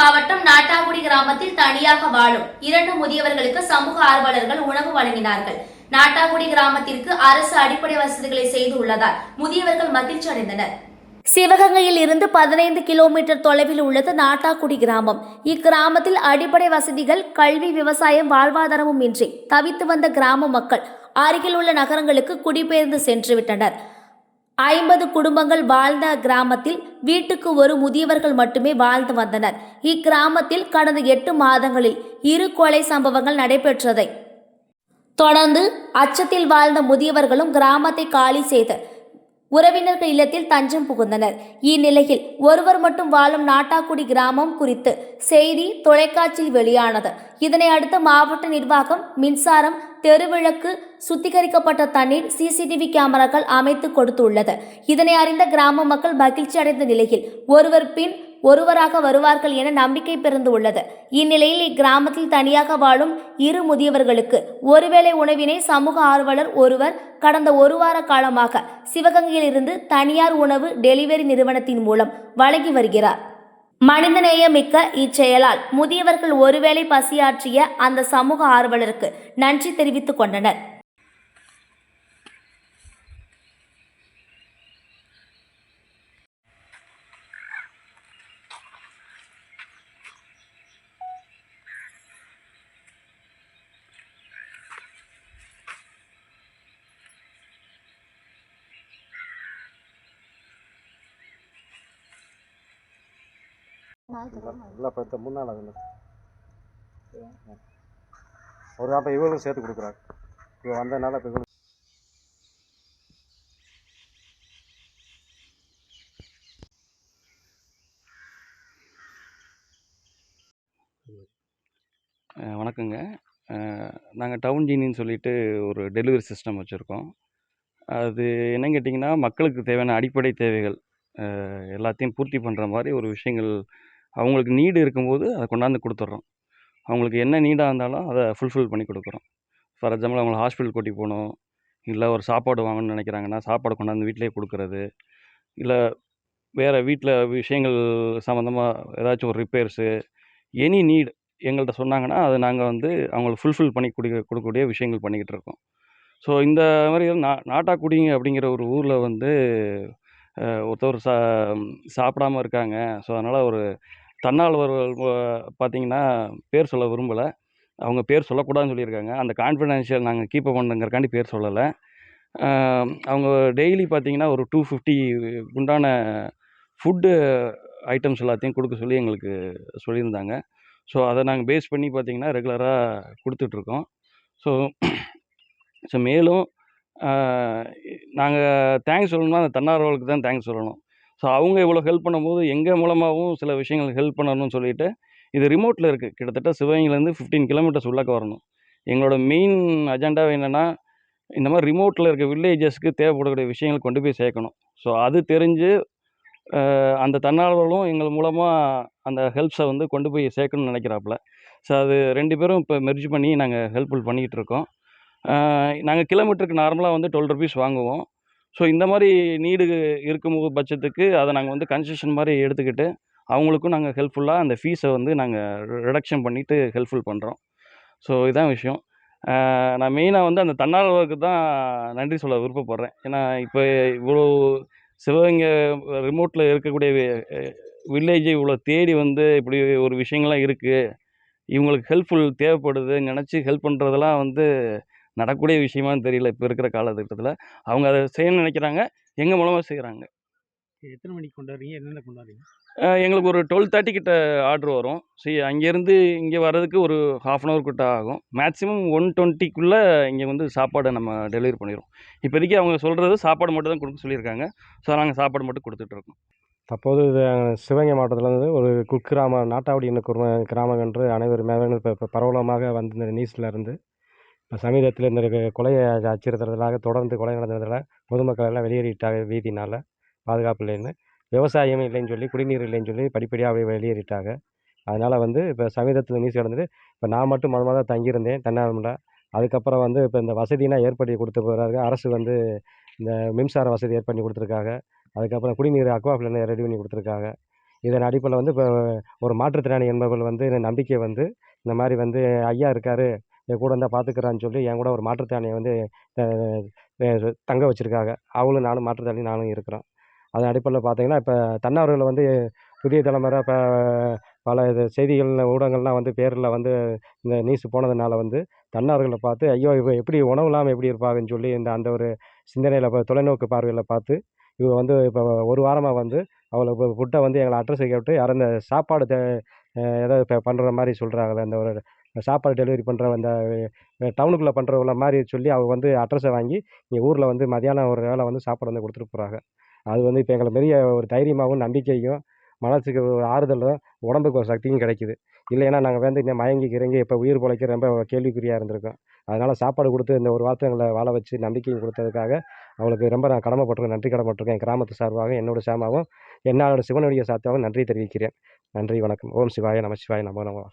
மாவட்டம் நாட்டாங்குடி கிராமத்தில் தனியாக வாழும் இரண்டு முதியவர்களுக்கு சமூக ஆர்வலர்கள் உணவு வழங்கினார்கள். நாட்டாங்குடி கிராமத்திற்கு அரசு அடிப்படை வசதிகளை செய்து உள்ளதால் முதியவர்கள் மகிழ்ச்சி அடைந்தனர் சிவகங்கையில் இருந்து பதினைந்து கிலோமீட்டர் தொலைவில் உள்ளது நாட்டாக்குடி கிராமம். இக்கிராமத்தில் அடிப்படை வசதிகள் கல்வி விவசாயம் வாழ்வாதாரமும் இன்றி தவித்து வந்த கிராம மக்கள் அருகில் உள்ள நகரங்களுக்கு குடிபெயர்ந்து சென்று விட்டனர் ஐம்பது குடும்பங்கள் வாழ்ந்த கிராமத்தில் வீட்டுக்கு ஒரு முதியவர்கள் மட்டுமே வாழ்ந்து வந்தனர். இக்கிராமத்தில் கடந்த எட்டு மாதங்களில் இரு கொலை சம்பவங்கள் நடைபெற்றதை தொடர்ந்து அச்சத்தில் வாழ்ந்த முதியவர்களும் கிராமத்தை காலி செய்த உறவினர்கள் இல்லத்தில் தஞ்சம் புகுந்தனர். இந்நிலையில் ஒருவர் மட்டும் வாழும் நாட்டாக்குடி கிராமம் குறித்து செய்தி தொலைக்காட்சியில் வெளியானது. இதனை அடுத்து மாவட்ட நிர்வாகம் மின்சாரம் தெருவிளக்கு சுத்திகரிக்கப்பட்ட தண்ணீர் சிசிடிவி கேமராக்கள் அமைத்து கொடுத்துள்ளது. இதனை அறிந்த கிராம மக்கள் மகிழ்ச்சி அடைந்த நிலையில் ஒருவர் பின் ஒருவராக வருவார்கள் என நம்பிக்கை பிறந்து உள்ளது. இந்நிலையில் இக்கிராமத்தில் தனியாக வாழும் இரு முதியவர்களுக்கு ஒருவேளை உணவினை சமூக ஆர்வலர் ஒருவர் கடந்த ஒரு வார காலமாக சிவகங்கையில் இருந்து தனியார் உணவு டெலிவரி நிறுவனத்தின் மூலம் வழங்கி வருகிறார். மனிதநேயமிக்க இச்செயலால் முதியவர்கள் ஒருவேளை பசியாற்றிய அந்த சமூக ஆர்வலருக்கு நன்றி தெரிவித்துக் கொண்டனர். இல்லை இப்போ ஒரு அப்போ இவங்களும் சேர்த்து கொடுக்குறாங்க இப்போ வந்ததுனால இப்போ இவங்களுக்கு அஹ் வணக்கங்க. நாங்கள் டவுன் ஜீனின்னு சொல்லிட்டு ஒரு டெலிவரி சிஸ்டம் வச்சுருக்கோம். அது என்னன்னு கேட்டிங்கன்னா மக்களுக்கு தேவையான அடிப்படை தேவைகள் எல்லாத்தையும் பூர்த்தி பண்ணுற மாதிரி ஒரு விஷயங்கள் அவங்களுக்கு நீடு இருக்கும்போது அதை கொண்டாந்து கொடுத்துட்றோம். அவங்களுக்கு என்ன நீடாக இருந்தாலும் அதை ஃபுல்ஃபில் பண்ணி கொடுக்குறோம். ஃபார் எக்ஸாம்பிள் அவங்கள ஹாஸ்பிட்டல் கூட்டி போகணும். இல்லை ஒரு சாப்பாடு வாங்கணும்னு நினைக்கிறாங்கன்னா சாப்பாடு கொண்டாந்து வீட்டிலே கொடுக்குறது. இல்லை வேறு வீட்டில் விஷயங்கள் சம்மந்தமாக ஏதாச்சும் ஒரு ரிப்பேர்ஸு எனி நீட் எங்கள்கிட்ட சொன்னாங்கன்னா அதை நாங்கள் வந்து அவங்களுக்கு ஃபுல்ஃபில் பண்ணி குடி கொடுக்கக்கூடிய விஷயங்கள் பண்ணிக்கிட்டு இருக்கோம். ஸோ இந்த மாதிரி நா நாட்டாக்குடிங்க அப்படிங்கிற ஒரு ஊரில் வந்து ஒருத்தர் சா சாப்பிடாம இருக்காங்க. ஸோ அதனால் ஒரு தன்னார்வலர்கள் பார்த்தீங்கன்னா பேர் சொல்ல விரும்பலை. அவங்க பேர் சொல்லக்கூடாதுன்னு சொல்லியிருக்காங்க. அந்த கான்ஃபிடென்ஷியல் நாங்கள் கீப் பண்ணுங்கிறக்காண்டி பேர் சொல்லலை. அவங்க டெய்லி பார்த்தீங்கன்னா ஒரு டூ ஃபிஃப்டி குண்டான ஃபுட்டு ஐட்டம்ஸ் எல்லாத்தையும் கொடுக்க சொல்லி எங்களுக்கு சொல்லியிருந்தாங்க. ஸோ அதை நாங்கள் பேஸ் பண்ணி பார்த்தீங்கன்னா ரெகுலராக கொடுத்துட்ருக்கோம். ஸோ ஸோ மேலும் நாங்கள் தேங்க்ஸ் சொல்லணும்னா அந்த தன்னார்வலுக்கு தான் தேங்க்ஸ் சொல்லணும். ஸோ அவங்க இவ்வளோ ஹெல்ப் பண்ணும்போது எங்கள் மூலமாகவும் சில விஷயங்கள் ஹெல்ப் பண்ணணும்னு சொல்லிட்டு இது ரிமோட்டில் இருக்குது கிட்டத்தட்ட சிவகங்கையிலேருந்து ஃபிஃப்டீன் கிலோமீட்டர்ஸ் உள்ளக்க வரணும். எங்களோட மெயின் அஜெண்டாவை என்னென்னா இந்த மாதிரி ரிமோட்டில் இருக்க வில்லேஜஸ்க்கு தேவைப்படக்கூடிய விஷயங்கள் கொண்டு போய் சேர்க்கணும். ஸோ அது தெரிஞ்சு அந்த தன்னார்வலும் எங்கள் மூலமாக அந்த ஹெல்ப்ஸை வந்து கொண்டு போய் சேர்க்கணும்னு நினைக்கிறாப்புல. ஸோ அது ரெண்டு பேரும் இப்போ மெர்ஜ் பண்ணி நாங்கள் ஹெல்ப்ஃபுல் பண்ணிக்கிட்டு இருக்கோம். நாங்கள் கிலோமீட்டருக்கு நார்மலாக வந்து டுவெல் ருபீஸ் வாங்குவோம். ஸோ இந்த மாதிரி நீடு இருக்கும் பட்சத்துக்கு அதை நாங்கள் வந்து கன்செஷன் மாதிரி எடுத்துக்கிட்டு அவங்களுக்கும் நாங்கள் ஹெல்ப்ஃபுல்லாக அந்த ஃபீஸை வந்து நாங்கள் ரிடக்ஷன் பண்ணிவிட்டு ஹெல்ப்ஃபுல் பண்ணுறோம் ஸோ இதான் விஷயம். நான் மெயினாக வந்து அந்த தன்னார்வலருக்கு தான் நன்றி சொல்ல விருப்பப்படுறேன். ஏன்னா இப்போ இவ்வளோ சிவகங்கை ரிமோட்டில் இருக்கக்கூடிய வில்லேஜை இவ்வளோ தேடி வந்து இப்படி ஒரு விஷயங்கள்லாம் இருக்குது இவங்களுக்கு ஹெல்ப்ஃபுல் தேவைப்படுது நினச்சி ஹெல்ப் பண்ணுறதெல்லாம் வந்து நடக்கக்கூடிய விஷயமான்னு தெரியல இப்போ இருக்கிற காலகட்டத்தில். அவங்க அதை செய்யணும்னு நினைக்கிறாங்க. எங்கள் மூலமாக செய்கிறாங்க எத்தனை மணிக்கு கொண்டாடுறீங்க? என்னென்ன கொண்டாடுறீங்க? எங்களுக்கு ஒரு டுவெல் தேர்ட்டி கிட்ட ஆர்டர் வரும். சரி அங்கேருந்து இங்கே வர்றதுக்கு ஒரு ஹாஃப் அன் ஹவர் கிட்ட ஆகும். மேக்ஸிமம் ஒன் டுவெண்ட்டிக்குள்ளே இங்கே வந்து சாப்பாடை நம்ம டெலிவரி பண்ணிடுவோம் இப்போதைக்கு அவங்க சொல்கிறது சாப்பாடு மட்டும் தான் கொடுக்க சொல்லியிருக்காங்க. ஸோ நாங்கள் சாப்பாடு மட்டும் கொடுத்துட்ருக்கோம் தற்போது இது சிவகங்கை மாவட்டத்திலேருந்து ஒரு குக்கிராம நாட்டாவடி என்னும் குர்ம- கிராமம் என்று அனைவரும் இப்போ இப்போ பரவலமாக வந்து இந்த நியூஸில் இருந்து இப்போ சமீபத்தில் இந்த கொலையை அச்சுறுத்துறதுனால தொடர்ந்து கொலை நடந்ததில் பொதுமக்கள் எல்லாம் வெளியேறிட்டாங்க வீதினால் பாதுகாப்பு இல்லைன்னு. விவசாயம் இல்லைன்னு சொல்லி குடிநீர் இல்லைன்னு சொல்லி படிப்படியாக அப்படியே வெளியேறிட்டாங்க. அதனால் வந்து இப்போ சமீபத்தில் நியூஸ் நடந்தது. இப்போ நான் மட்டும் மொதல் மொதல் தங்கியிருந்தேன் தென்னாலில் அதுக்கப்புறம் வந்து இப்போ இந்த வசதியெலாம் ஏற்படுத்தி கொடுத்து பிறகு அரசு வந்து இந்த மின்சார வசதி ஏற்படுத்தி கொடுத்துருக்காங்க. அதுக்கப்புறம் குடிநீர் அக்வா ரெடி பண்ணி கொடுத்துருக்காங்க. இதன் அடிப்படையில் வந்து இப்போ ஒரு மாற்றுத்திறனாளி என்பவர்கள் வந்து நம்பிக்கை வந்து இந்த மாதிரி வந்து ஐயா இருக்கார் என் கூட இருந்தால் பார்த்துக்குறான்னு சொல்லி என் கூட ஒரு மாற்றுத்திறனாளியை வந்து தங்க வச்சுருக்காங்க. அவங்களும் நானும் மாற்றுத்திறனாளி நானும் இருக்கிறோம். அதன் அடிப்படையில் பார்த்தீங்கன்னா இப்போ தன்னார்வலர்கள் வந்து புதிய தலைமுறை இப்போ பல இது செய்திகள் ஊடகங்கள்லாம் வந்து பேரில் வந்து இந்த நியூஸ் போனதுனால வந்து தன்னார்களை பார்த்து ஐயோ இவ எப்படி உணவு இல்லாமல் எப்படி இருப்பாங்கன்னு சொல்லி இந்த அந்த ஒரு சிந்தனையில் இப்போ தொலைநோக்கு பார்வையில் பார்த்து இவங்க வந்து இப்போ ஒரு வாரமாக வந்து அவளை இப்போ ஃபுட்டை வந்து எங்களை அட்ரஸை கேட்டு யாரும் இந்த சாப்பாடு தே ஏதாவது இப்போ பண்ணுற மாதிரி சொல்கிறாங்களே அந்த ஒரு சாப்பாடு டெலிவரி பண்ணுற அந்த டவுனுக்குள்ளே பண்ணுறவங்கள மாதிரி சொல்லி அவங்க வந்து அட்ரஸை வாங்கி இங்கே ஊரில் வந்து மதியானம் ஒரு வேளை வந்து சாப்பாடு வந்து கொடுத்துட்டு போகிறாங்க அது வந்து இப்போ எங்களை பெரிய ஒரு தைரியமாகவும் நம்பிக்கையும் மனசுக்கு ஒரு ஆறுதலும் உடம்புக்கு ஒரு சக்தியும் கிடைக்குது. இல்லைன்னா நாங்கள் வந்து இன்னும் மயங்கி கிறங்கி இப்போ உயிர் பிழைக்க ரொம்ப கேள்விக்குறியாக இருந்திருக்கோம். அதனால் சாப்பாடு கொடுத்து இந்த ஒரு வார்த்தை எங்களை வாழ வச்சு நம்பிக்கையும் கொடுத்ததுக்காக அவங்களுக்கு ரொம்ப நான் கடமைப்பட்டிருக்கேன் நன்றி கடமைப்பட்டிருக்கேன். என் கிராமத்து சார்பாகவும் என்னோட சாமாவும் என்னோட சிவனுடைய சார்பாகவும் நன்றி தெரிவிக்கிறேன். நன்றி வணக்கம். ஓம் சிவாய நம சிவாய நமோ நம.